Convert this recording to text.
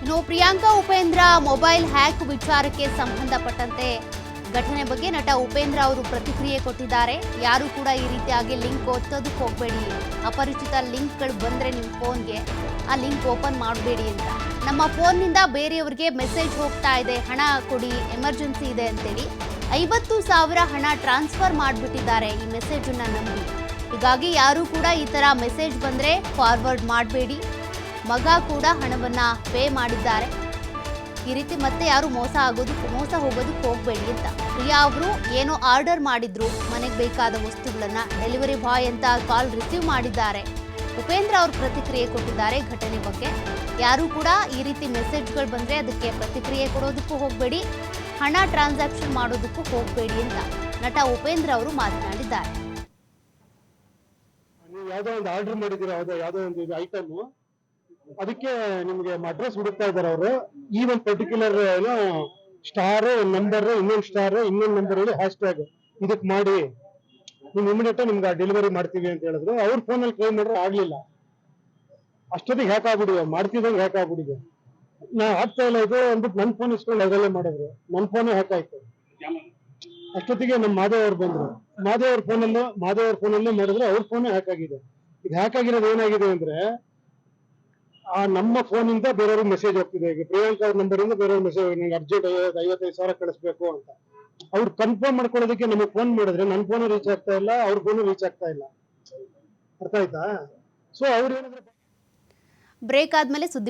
ಇನ್ನು Priyanka, Upendra mobile hack ವಿಚಾರಕ್ಕೆ ಸಂಬಂಧಪಟ್ಟಂತೆ ಘಟನೆ ಬಗ್ಗೆ ನಟ ಉಪೇಂದ್ರ ಅವರು ಪ್ರತಿಕ್ರಿಯೆ ಕೊಟ್ಟಿದ್ದಾರೆ. ಯಾರು ಕೂಡ ಈ ರೀತಿಯಾಗಿ ಲಿಂಕ್ ಒತ್ತೋದಕ್ಕೆ ಹೋಗಬೇಡಿ. ಅಪರಿಚಿತ ಲಿಂಕ್ಗಳು ಬಂದರೆ ನಿಮ್ಮ ಫೋನ್ಗೆ ಆ ಲಿಂಕ್ ಓಪನ್ ಮಾಡಬೇಡಿ ಅಂತ. ನಮ್ಮ ಫೋನ್ನಿಂದ ಬೇರೆಯವರಿಗೆ ಮೆಸೇಜ್ ಹೋಗ್ತಾ ಇದೆ. ಹಣ ಕೊಡಿ, ಎಮರ್ಜೆನ್ಸಿ ಇದೆ ಅಂತೇಳಿ. ಐವತ್ತು ಸಾವಿರ ಹಣ ಟ್ರಾನ್ಸ್ಫರ್ ಮಾಡಿಬಿಟ್ಟಿದ್ದಾರೆ. ಈ ಮೆಸೇಜನ್ನು ನಂಬಿ. ಹೀಗಾಗಿ ಯಾರು ಕೂಡ ಈ ಥರ ಮೆಸೇಜ್ ಬಂದರೆ ಫಾರ್ವರ್ಡ್ ಮಾಡಬೇಡಿ. ಮಗ ಕೂಡ ಹಣವನ್ನ ಪೇ ಮಾಡಿದ್ದಾರೆ. ಈ ರೀತಿ ಮತ್ತೆ ಯಾರು ಮೋಸ ಆಗೋದು, ಮೋಸ ಹೋಗೋದಕ್ಕೆ ಹೋಗಬೇಡಿ ಅಂತ. ಪ್ರಿಯಾ ಅವರು ಏನೋ ಆರ್ಡರ್ ಮಾಡಿದ್ರು, ಮನೆಗೆ ಬೇಕಾದ ವಸ್ತುಗಳನ್ನ ಡೆಲಿವರಿ ಬಾಯ್ ಅಂತ ಕಾಲ್ ರಿಸೀವ್ ಮಾಡಿದ್ದಾರೆ. ಉಪೇಂದ್ರ ಅವರು ಪ್ರತಿಕ್ರಿಯೆ ಕೊಟ್ಟಿದ್ದಾರೆ ಘಟನೆ ಬಗ್ಗೆ. ಯಾರು ಕೂಡ ಈ ರೀತಿ ಮೆಸೇಜ್ಗಳು ಬಂದ್ರೆ ಅದಕ್ಕೆ ಪ್ರತಿಕ್ರಿಯೆ ಕೊಡೋದಕ್ಕೂ ಹೋಗಬೇಡಿ. ಹಣ ಟ್ರಾನ್ಸಾಕ್ಷನ್ ಮಾಡೋದಕ್ಕೂ ಹೋಗಬೇಡಿ ಅಂತ ನಟ ಉಪೇಂದ್ರ ಅವರು ಮಾತನಾಡಿದ್ದಾರೆ. ನೀವು ಯಾವ್ದೋ ಒಂದು ಆರ್ಡರ್ ಮಾಡಿದ್ದೀರಾ, ಯಾವ್ದೋ ಯಾವ್ದೋ ಒಂದು ಇದು ಐಟಮ್ ಅದಕ್ಕೆ ನಿಮ್ಗೆ ಅಡ್ರೆಸ್ ಹುಡುಕ್ತಾ ಇದಾರೆ ಅವರು. ಈ ಒಂದು ಪರ್ಟಿಕ್ಯುಲರ್ ಏನೋ ಸ್ಟಾರ್ ನಂಬರ್ ಇನ್ನೊಂದು ಸ್ಟಾರ್ ಇನ್ನೊಂದು ನಂಬರ್ ಹೇಳಿ ಹ್ಯಾಶ್ ಟ್ಯಾಗ್ ಇದಕ್ ಮಾಡಿ. ನೀವು ಇಮಿಡಿಯೇಟ್ ನಿಮ್ಗೆ ಡೆಲಿವರಿ ಮಾಡ್ತೀವಿ ಅಂತ ಹೇಳಿದ್ರು. ಅವ್ರ ಫೋನಲ್ಲಿ ಕ್ಲೇಮ್ ಮಾಡಿದ್ರೆ ಆಗ್ಲಿಲ್ಲ. ಅಷ್ಟೊತ್ತಿಗೆ ಹ್ಯಾಕ್ ಆಗ್ಬಿಡಿದೆ ಮಾಡ್ತಿದಂಗೆ ಹ್ಯಾಕ್ ಆಗ್ಬಿಡಿದೆ ನಾ ಆಗ್ತಾ ಇಲ್ಲ. ಇದು ಅಂದ್ಬಿಟ್ಟು ನನ್ನ ಫೋನ್ ಇಸ್ಕೊಂಡು ಅದರಲ್ಲೇ ಮಾಡಿದ್ರು. ನನ್ನ ಫೋನ್ ಹ್ಯಾಕ್ ಆಯ್ತು. ಅಷ್ಟೊತ್ತಿಗೆ ನಮ್ಮ ಮಾದೇವ್ ಅವ್ರು ಬಂದ್ರು. ಮಾದೇವ್ ಅವ್ರ ಫೋನಲ್ಲೂ ಮಾದೇವ್ ಅವ್ರ ಫೋನಲ್ಲೇ ಮಾಡಿದ್ರೆ ಅವ್ರ ಫೋನ್ ಹ್ಯಾಕ್ ಆಗಿದೆ. ಇದು ಹ್ಯಾಕ್ ಆಗಿರೋದು ಏನಾಗಿದೆ ಅಂದ್ರೆ, ಆ ನಮ್ಮ ಫೋನ್ ಇಂದ ಬೇರೆಯವ್ರಿಗೆ ಮೆಸೇಜ್ ಹೋಗ್ತಿದೆ. ಈಗ ಪ್ರಿಯಾಂಕಾ ಅವ್ರ ನಂಬರ್ ಇಂದ ಬೇರೆಯವ್ರಿಗೆ ಮೆಸೇಜ್ ನಂಗೆ ಅರ್ಜೆಂಟ್ ಐವತ್ತೈದು ಸಾವಿರ ಕಳಿಸ್ಬೇಕು ಅಂತ. ಅವ್ರು ಕನ್ಫರ್ಮ್ ಮಾಡ್ಕೊಳ್ಳೋದಕ್ಕೆ ನಮಗೆ ಫೋನ್ ಮಾಡಿದ್ರೆ ನನ್ನ ಫೋನ್ ರೀಚ್ ಆಗ್ತಾ ಇಲ್ಲ, ಅವ್ರ ಫೋನ್ ರೀಚ್ ಆಗ್ತಾ ಇಲ್ಲ. ಅರ್ಥ ಆಯ್ತಾ? ಸೊ ಅವ್ರು ಏನಾದ್ರೆ ಬ್ರೇಕ್ ಆದ್ಮೇಲೆ ಸುದ್ದಿ